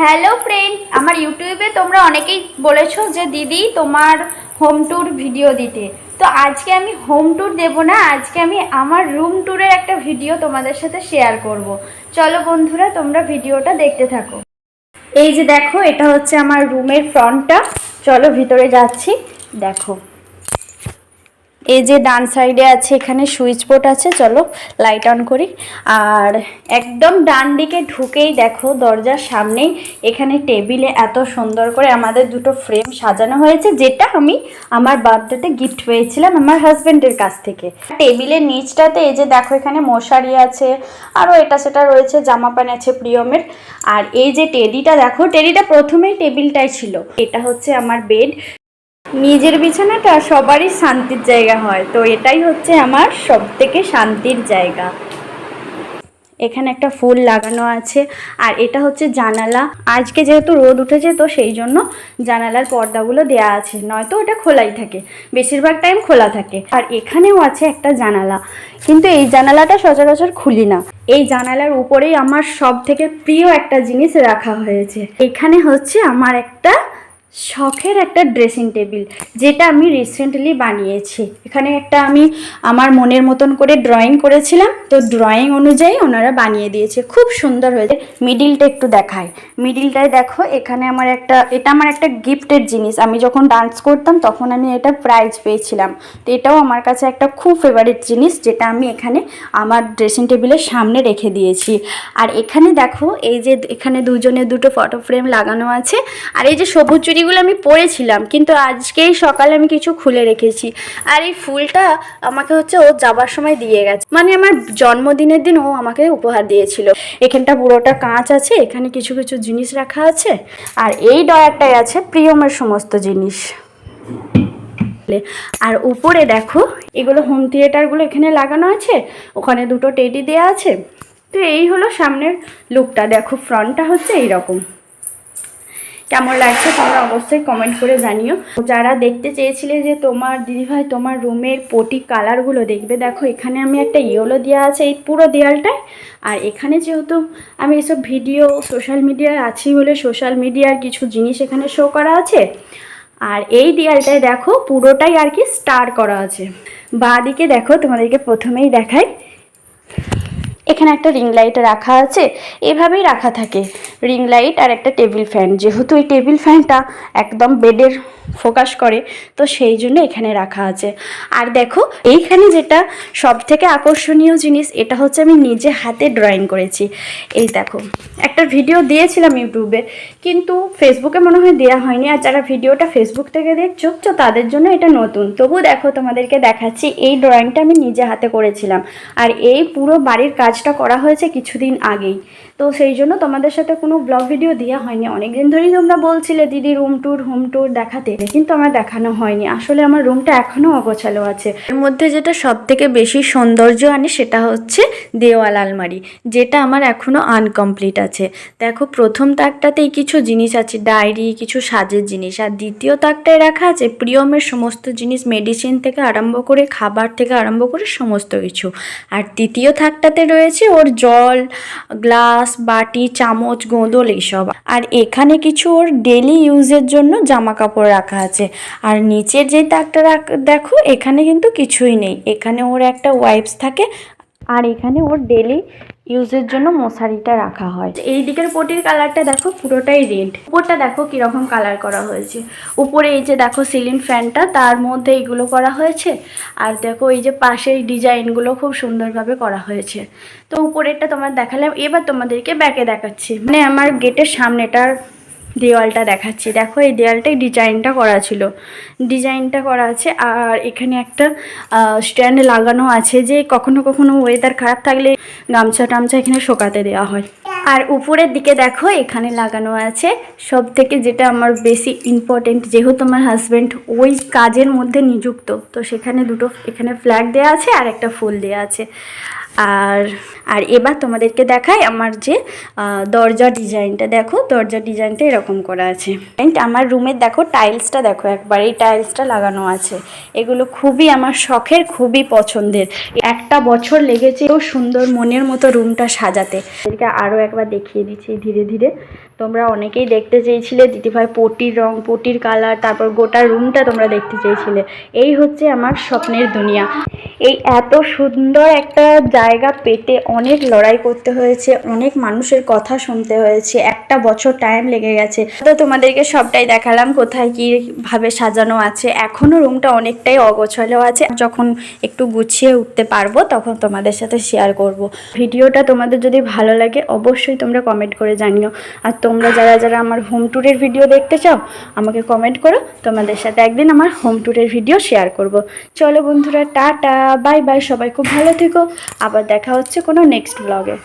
Hello friend আমার ইউটিউবে তোমরা অনেকেই বলেছ যে, দিদি, তোমার হোম ট্যুর ভিডিও দিতে। তো আজকে আমি হোম ট্যুর দেব না, আজকে আমি আমার রুম ট্যুরের একটা ভিডিও তোমাদের সাথে শেয়ার করব। চলো বন্ধুরা, তোমরা ভিডিওটা দেখতে থাকো। এই যে দেখো, এটা হচ্ছে আমার রুমের ফ্রন্টটা চলো ভিতরে যাচ্ছি। দেখো। এই যে ডান সাইডে আছে, এখানে সুইচ বোর্ড আছে, চলো লাইট অন করি। আর একদম ডান দিকে ঢুকেই দেখো দরজার সামনেই এখানে টেবিলে এত সুন্দর করে আমাদের দুটো ফ্রেম সাজানো হয়েছে, যেটা আমি আমার বার্থডেতে গিফট পেয়েছিলাম আমার হাজব্যান্ডের কাছ থেকে। টেবিলের নিচটাতে এই যে দেখো এখানে মশারি আছে, আরও এটা সেটা রয়েছে, জামা প্যান্ট আছে প্রিয়মের। আর এই যে টেডিটা দেখো, টেডিটা প্রথমেই টেবিলটাই ছিল। এটা হচ্ছে আমার বেড নিজের বিছানাটা সবারই শান্তির জায়গা হয়। তো এটাই হচ্ছে আমার সব থেকে শান্তির জায়গা। এখানে একটা ফুল লাগানো আছে আর এটা হচ্ছে জানালা। আজকে যেহেতু রোদ উঠেছে তো সেই জন্য জানালার পর্দাগুলো দেয়া আছে। নয়তো ওটা খোলাই থাকে। বেশিরভাগ টাইম খোলা থাকে। আর এখানেও আছে একটা জানালা। কিন্তু এই জানালাটা সচরাচর খুলি না। এই জানালার উপরেই আমার সব থেকে প্রিয় একটা জিনিস রাখা হয়েছে। এখানে হচ্ছে আমার একটা শখের একটা ড্রেসিং টেবিল যেটা আমি রিসেন্টলি বানিয়েছি। এখানে একটা আমি আমার মনের মতন করে ড্রয়িং করেছিলাম। তো ড্রয়িং অনুযায়ী ওনারা বানিয়ে দিয়েছে। খুব সুন্দর হয়েছে। মিডিলটা একটু দেখায় মিডিলটায় দেখো, এখানে আমার একটা, এটা আমার একটা গিফটের জিনিস। আমি যখন ডান্স করতাম, তখন আমি এটা প্রাইজ পেয়েছিলাম। তো এটাও আমার কাছে একটা খুব ফেভারিট জিনিস, যেটা আমি এখানে আমার ড্রেসিং টেবিলের সামনে রেখে দিয়েছি। আর এখানে দেখো, এই যে এখানে দুজনে দুটো ফটো ফ্রেম লাগানো আছে। আর এই যে সবুজ চুড়িগুলো আমি পরেছিলাম, কিন্তু আজকেই সকালে আমি কিছু খুলে রেখেছি। আর এই ফুলটা আমাকে হচ্ছে ও যাবার সময় দিয়ে গেছে। মানে আমার জন্মদিনের দিন ও আমাকে উপহার দিয়েছিল। এখানটা পুরোটা কাঁচ আছে, এখানে কিছু কিছু জিনিস রাখা আছে। আর এই ডয়ারটায় আছে প্রিয়মের সমস্ত জিনিস। আর উপরে দেখো, এগুলো হোম থিয়েটারগুলো এখানে লাগানো আছে, ওখানে দুটো টেডি দেওয়া আছে। তো এই হলো সামনের লুকটা দেখো ফ্রন্টটা হচ্ছে এইরকম। কেমন লাগছে তোমরা অবশ্যই কমেন্ট করে জানিও। যারা দেখতে চেয়েছিলে যে তোমার দিদিভাই তোমার রুমের পটি কালারগুলো দেখবে, দেখো এখানে আমি একটা ইয়েলো দেওয়া আছে এই পুরো দেয়ালটায়। আর এখানে যেহেতু আমি এসব ভিডিও সোশ্যাল মিডিয়ায় আছি বলে সোশ্যাল মিডিয়ার কিছু জিনিস এখানে শো করা আছে। আর এই দেয়ালটায় দেখো পুরোটাই আর কি স্টার করা আছে। বাঁ দিকে দেখো তোমাদেরকে প্রথমেই দেখাই। এখানে একটা রিং লাইট রাখা আছে, এভাবেই রাখা থাকে। রিং লাইট আর একটা টেবিল ফ্যান যেহেতু এই টেবিল ফ্যানটা একদম বেডের ফোকাস করে, তো সেই জন্য এখানে রাখা আছে। আর দেখো, এইখানে যেটা সব থেকে আকর্ষণীয় জিনিস, এটা হচ্ছে আমি নিজে হাতে ড্রয়িং করেছি। এই দেখো, একটা ভিডিও দিয়েছিলাম ইউটিউবে, কিন্তু ফেসবুকে মনে হয় দেওয়া হয়নি, আর যারা ভিডিওটা ফেসবুক থেকে দেখছ, তো তাদের জন্য এটা নতুন। তবু দেখো, তোমাদেরকে দেখাচ্ছি, এই ড্রয়িংটা আমি নিজে হাতে করেছিলাম। আর এই পুরো বাড়ির কাজটা করা হয়েছে কিছুদিন আগেই। তো সেই জন্য তোমাদের সাথে কোনো ব্লগ ভিডিও দেওয়া হয়নি। অনেক দিন ধরেই তোমরা বলছিলে, দিদি রুম ট্যুর হোম ট্যুর দেখাতে। কিন্তু আমার দেখানো হয়নি। আসলে আমার রুমটা এখনও অগোছালো আছে। এর মধ্যে যেটা সব থেকে বেশি সৌন্দর্য আনে সেটা হচ্ছে দেওয়াল আলমারি, যেটা আমার এখনও আনকমপ্লিট আছে। দেখো, প্রথম তাকটাতেই কিছু জিনিস আছে, ডায়েরি, কিছু সাজের জিনিস। আর দ্বিতীয় তাকটায় রাখা আছে প্রিয়মের সমস্ত জিনিস মেডিসিন থেকে আরম্ভ করে খাবার থেকে আরম্ভ করে সমস্ত কিছু। আর তৃতীয় থাকটাতে রয়েছে ওর জল, গ্লাস, বাটি, চামচ, গোঁদল, এইসব। আর এখানে কিছু ওর ডেলি ইউজের জন্য জামা কাপড় রাখা আছে। আর নিচের যে তাকটা দেখো, এখানে কিন্তু কিছুই নেই। এখানে ওর একটা ওয়াইপস থাকে আর এখানে ওর ডেলি ইউজের জন্য মশারিটা রাখা হয়। এই দিকের পটির কালারটা দেখো, পুরোটাই রেড উপরটা দেখো কীরকম কালার করা হয়েছে। উপরে এই যে দেখো সিলিং ফ্যানটা তার মধ্যে এইগুলো করা হয়েছে। আর দেখো এই যে পাশের ডিজাইনগুলো খুব সুন্দরভাবে করা হয়েছে। তো উপরেরটা তোমার দেখালাম, এবার তোমাদেরকে ব্যাকে দেখাচ্ছি। মানে আমার গেটের সামনেটার দেওয়ালটা দেখাচ্ছি। দেখো, এই দেওয়ালটাই ডিজাইনটা করা ছিল। ডিজাইনটা করা আছে আর এখানে একটা স্ট্যান্ড লাগানো আছে যে কখনো কখনো ওয়েদার খারাপ থাকলে গামছা টামছা এখানে শোকাতে দেওয়া হয়। আর উপরের দিকে দেখো, এখানে লাগানো আছে সব থেকে যেটা আমার বেশি ইম্পর্টেন্ট যেহেতু আমার হাজব্যান্ড ওই কাজের মধ্যে নিযুক্ত, তো সেখানে দুটো, এখানে ফ্ল্যাগ দেওয়া আছে আর একটা ফুল দেওয়া আছে। আর আর এবার তোমাদেরকে দেখাই আমার যে দরজা ডিজাইনটা। দেখো, দরজা ডিজাইনটা এরকম করা আছে। অ্যান্ড আমার রুমের দেখো টাইলসটা দেখো একবার, এই টাইলসটা লাগানো আছে। এগুলো খুবই আমার শখের, খুবই পছন্দের। একটা বছর লেগেছে ও সুন্দর মনের মতো রুমটা সাজাতে। আরও একবার দেখিয়ে দিচ্ছি ধীরে ধীরে। তোমরা অনেকেই দেখতে চেয়েছিলে দিদিভাই পটির রং, পটির কালার, তারপর গোটা রুমটা তোমরা দেখতে চেয়েছিলে। এই হচ্ছে আমার স্বপ্নের দুনিয়া। এই এত সুন্দর একটা জায়গা পেতে অনেক লড়াই করতে হয়েছে, অনেক মানুষের কথা শুনতে হয়েছে, একটা বছর টাইম লেগে গেছে। তো তোমাদেরকে সবটাই দেখালাম কোথায় কি ভাবে সাজানো আছে। এখনও রুমটা অনেকটাই অগোছালো আছে। যখন একটু গুছিয়ে উঠতে পারব, তখন তোমাদের সাথে শেয়ার করব। ভিডিওটা তোমাদের যদি ভালো লাগে, অবশ্যই তোমরা কমেন্ট করে জানিও। আর তোমরা যারা যারা আমার হোম ট্যুরের ভিডিও দেখতে চাও, আমাকে কমেন্ট করো। তোমাদের সাথে একদিন আমার হোম ট্যুরের ভিডিও শেয়ার করব। চলো বন্ধুরা, টাটা বাই বাই সবাই খুব ভালো থেকো। আবার দেখা হচ্ছে কোনো নেক্সট ব্লগে